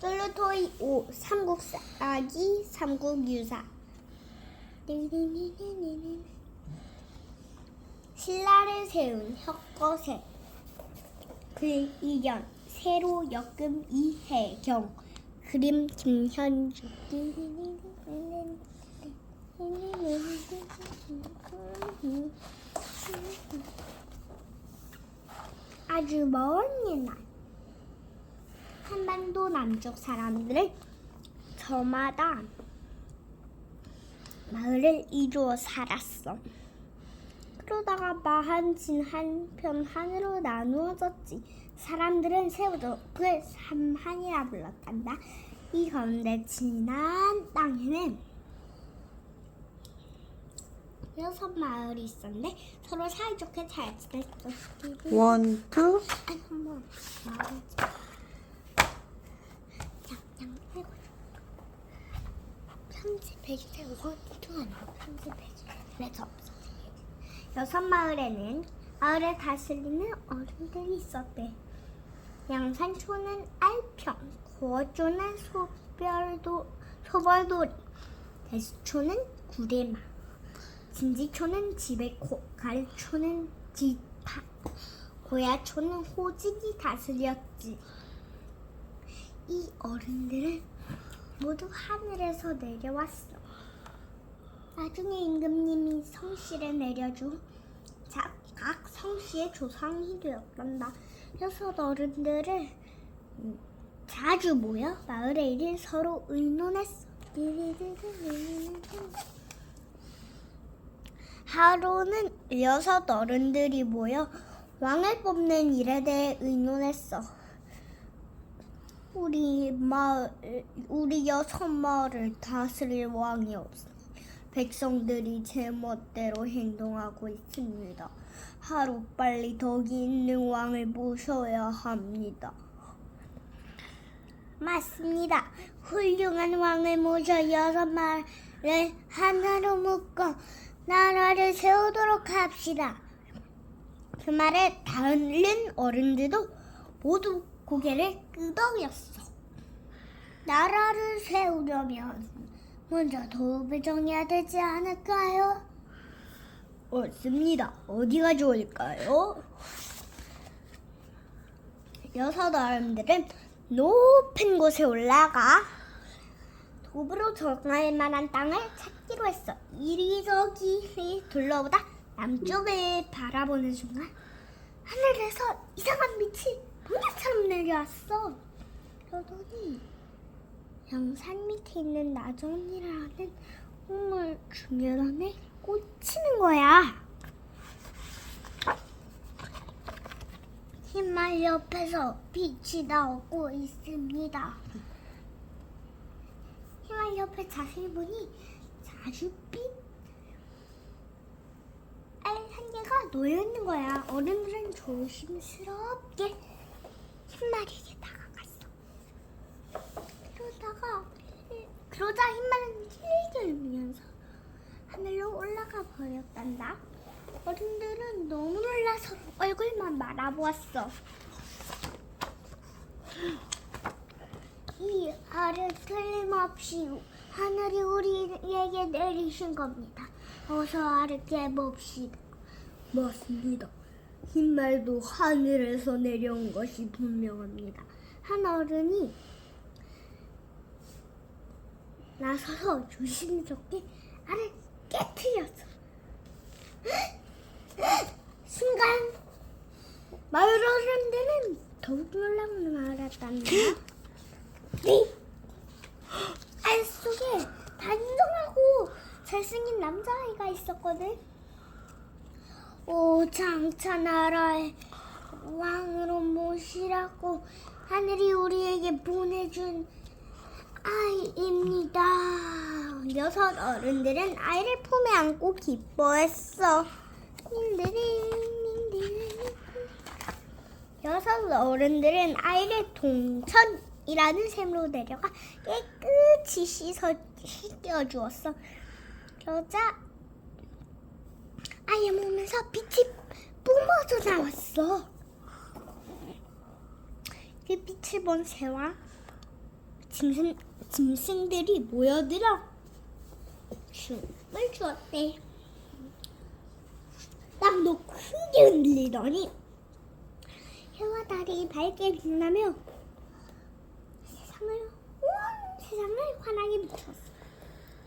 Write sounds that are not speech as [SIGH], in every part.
솔로토이 5 삼국사기 삼국 유사 신라를 세운 혁거세 글이견 세로 역금 이혜경 그림 김현주 아주 먼 옛날 한반도 남쪽 사람들은 저마다 마을을 이루어 살았어. 그러다가 마한진 한편 한으로 나누어졌지. 사람들은 세우덕을 삼한이라 불렀단다. 이 가운데 지난 땅에는 여섯 마을이 있었는데 서로 사이좋게 잘 지냈어. 원, 투. 아니 한번 마을 편집해주세요. 원투 아니고 편집해주세요. 그래서 없어져요. 여섯 마을에는 마을을 다스리는 어른들이 있었대. 양산초는 알평, 고어초는 소별도, 소벌돌이, 대수초는 구레마, 진지초는 지배코, 가르초는 지파, 고야초는 호직이 다스렸지. 이 어른들은 모두 하늘에서 내려왔어. 나중에 임금님이 성씨를 내려주고 자- 각 성씨의 조상이 되었단다. 여섯 어른들을 음, 자주 모여 마을의 일을 서로 의논했어. 하루는 여섯 어른들이 모여 왕을 뽑는 일에 대해 의논했어. 우리 마을, 우리 여섯 마을을 다스릴 왕이 없어. 백성들이 제멋대로 행동하고 있습니다. 하루 빨리 덕이 있는 왕을 모셔야 합니다. 맞습니다. 훌륭한 왕을 모셔 여섯 마을을 하나로 묶어 나라를 세우도록 합시다. 그 말에 다른 어른들도 모두 고개를 끄덕였어. 나라를 세우려면 먼저 도읍을 정해야 되지 않을까요? 옳습니다. 어디가 좋을까요? 여섯 어른들은 높은 곳에 올라가 도읍으로 정할 만한 땅을 찾 기로 했어. 이리저기 둘러보다 남쪽을 바라보는 순간 하늘에서 이상한 빛이 모나처럼 내려왔어. 그러더니 영산 밑에 있는 나전이라는 우물 중계단에 꽂히는 거야. 흰말 옆에서 빛이 나오고 있습니다. 흰말 옆에 자세히 보니 알한 개가 놓여 있는 거야. 어른들은 조심스럽게 흰말에게 다가갔어. 그러다가 그러자 흰말은 울면서 하늘로 올라가 버렸단다. 어른들은 너무 놀라서 얼굴만 말아보았어. 이 알을 틀림없이 하늘이 우리에게 내리신 겁니다. 어서 알을 깨봅시다. 맞습니다. 흰말도 하늘에서 내려온 것이 분명합니다. 한 어른이 나서서 조심스럽게 알을 깨뜨렸어. [GASPS] 순간 마을 어른들은 더욱 놀라고 말았단다. [LAUGHS] 네. 알 속에 단정하고 잘생긴 남자아이가 있었거든. 오 장차 나라의 왕으로 모시라고 하늘이 우리에게 보내준 아이입니다. 여섯 어른들은 아이를 품에 안고 기뻐했어. 여섯 어른들은 아이를 동천이라는 샘으로 내려가 깨끗이 씻어 씻겨 주었어. 그러자 아이의 몸에서 빛이 뿜어져 나왔어. 그 빛을 본 새와 짐승, 짐승들이 모여들어 춤을 추었대. 땅도 크게 흔들리더니 해와 달이 밝게 빛나며 세상을 온 세상을 환하게 비쳤어.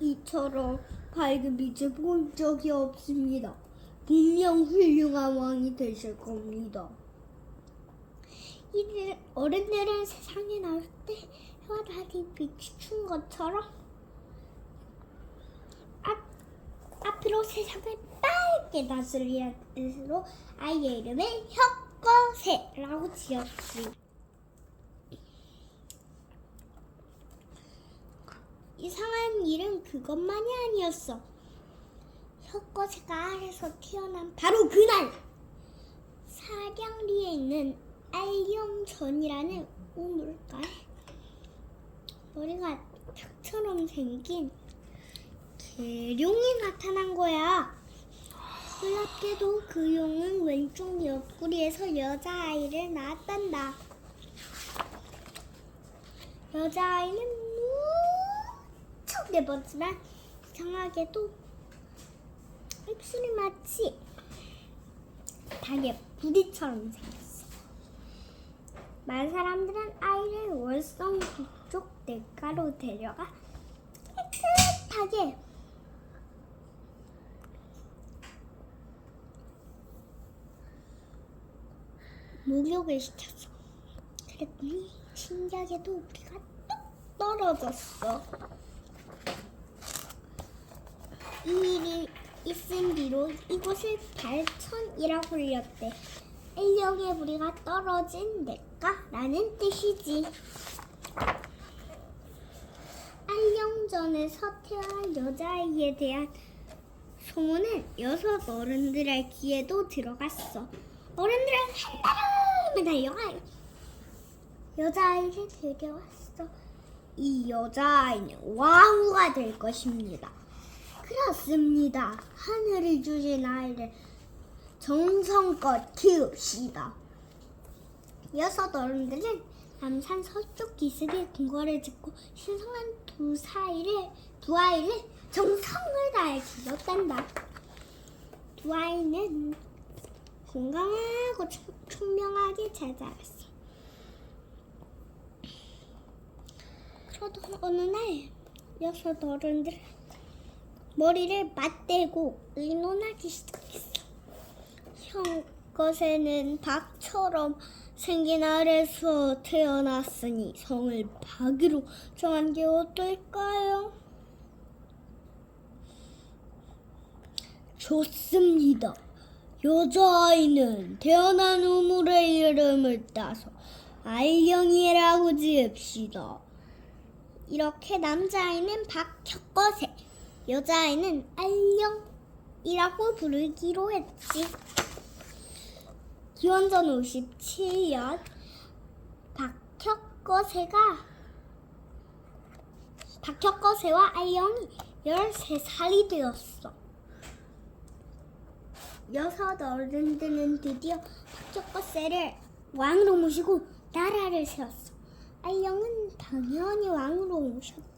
이처럼 밝은 빛을 본 적이 없습니다. 분명 훌륭한 왕이 되실 겁니다. 이들 어른들은 세상에 나올 때 해와 달이 비춘 것처럼 앞, 앞으로 세상을 밝게 다스리는 뜻으로 아이의 이름을 혁거세라고 지었지. 이상한 일은 그것만이 아니었어. 혁거세가 알에서 태어난 바로 그날 사량리에 있는 알령전이라는 우물가에 머리가 닭처럼 생긴 개룡이 나타난 거야. 놀랍게도 그 용은 왼쪽 옆구리에서 여자아이를 낳았단다. 여자아이는 무척 예뻤지만 이상하게도 입술이 마치 닭의 부리처럼 생겼어. 많은 사람들은 아이를 월성 북쪽 냇가로 데려가 깨끗하게 목욕을 시켰어. 그랬더니 신기하게도 우리가 뚝 떨어졌어. 이 일이 있은 뒤로 이곳을 발천이라고 불렸대. 인력의 무리가 떨어진 냇가라는 뜻이지. 알령전에 서 태어난 여자아이에 대한 소문은 여섯 어른들의 귀에도 들어갔어. 어른들은 한달음에 달려가 여자아이를 데려왔어. 이 여자아이는 왕후가 될 것입니다. 그렇습니다. 하늘이 주신 아이를 정성껏 키웁시다. 여섯 어른들은 남산 서쪽 기슭에 궁궐을 짓고 신성한 두 사이를 두 아이를 정성을 다해 키웠단다. 두 아이는 건강하고 청- 총명하게 잘 자랐어. 그러던 어느 날 여섯 어른들 머리를 맞대고 의논하기 시작했어. 형 것에는 박처럼 생긴 아래서 태어났으니 성을 박으로 정한 게 어떨까요? 좋습니다. 여자아이는 태어난 우물의 이름을 따서 알령이라고 지읍시다. 이렇게 남자아이는 박혁거세, 여자아이는 알령이라고 부르기로 했지. 기원전 57년 박혁거세가 박혁거세와 알령이 13살이 되었어. 여섯 어른들은 드디어 박혁거세를 왕으로 모시고 나라를 세웠어. 알령은 당연히 왕으로 모셨지.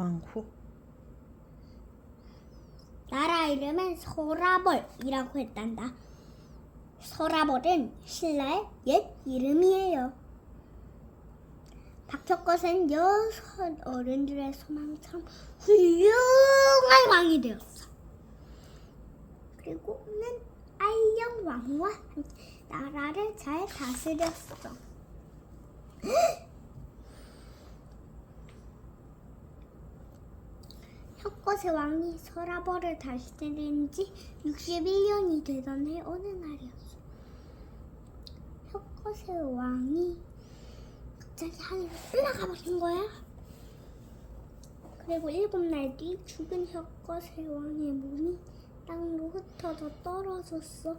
왕후. 나라 이름은 소라벌이라고 했단다. 소라벌은 신라의 옛 이름이에요. 박혁것은 여섯 어른들의 소망처럼 훌륭한 왕이 되었어. 그리고는 알령 왕과 나라를 잘 다스렸어. 혁거세 왕이 서라벌을 다스린 지 61년이 되던 해 어느 날이었어. 혁거세 왕이 갑자기 하늘로 올라가 버린 거야. 그리고 일곱 날 뒤 죽은 혁거세 왕의 몸이 땅으로 흩어져 떨어졌어.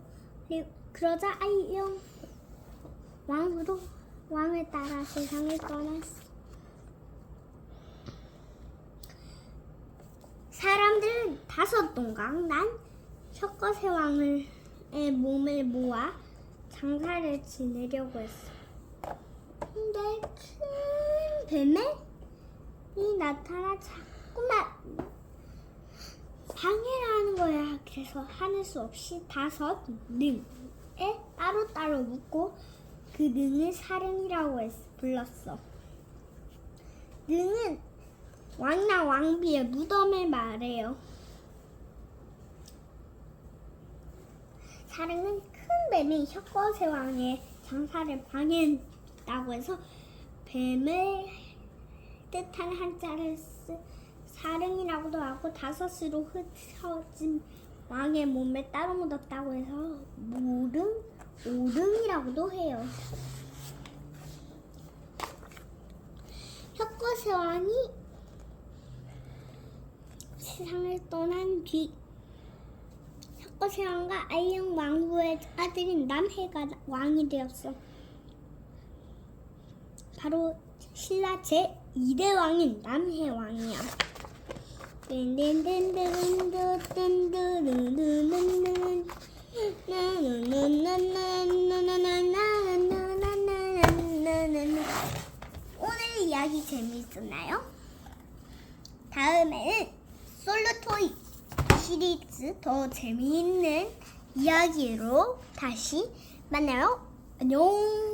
그러자 아이영 왕으로 왕을 따라 세상을 떠났어. 사람들은 다섯 동강 난 혁거세 왕의 몸을 모아 장사를 지내려고 했어. 근데 큰 뱀이 나타나 자꾸만 방해를 하는 거야. 그래서 하는 수 없이 다섯 능에 따로따로 묶고 그 능을 사릉이라고 했, 불렀어. 능은 왕이나 왕비의 무덤을 말해요. 사릉은 큰 뱀이 혁거세 왕의 장사를 방해했다고 해서 뱀을 뜻한 한자를 쓰 사릉이라고도 하고 다섯으로 흩어진 왕의 몸에 따로 묻었다고 해서 무릉, 오릉이라고도 해요. 혁거세 왕이 세상을 떠난 뒤 샤커세왕과 아이언 왕후의 아들인 남해가 왕이 되었어. 바로 신라 제 2대 왕인 남해 왕이야. 오늘 이야기 재밌었나요? 다음에는 토이 시리즈 더 재미있는 이야기로 다시 만나요. 안녕.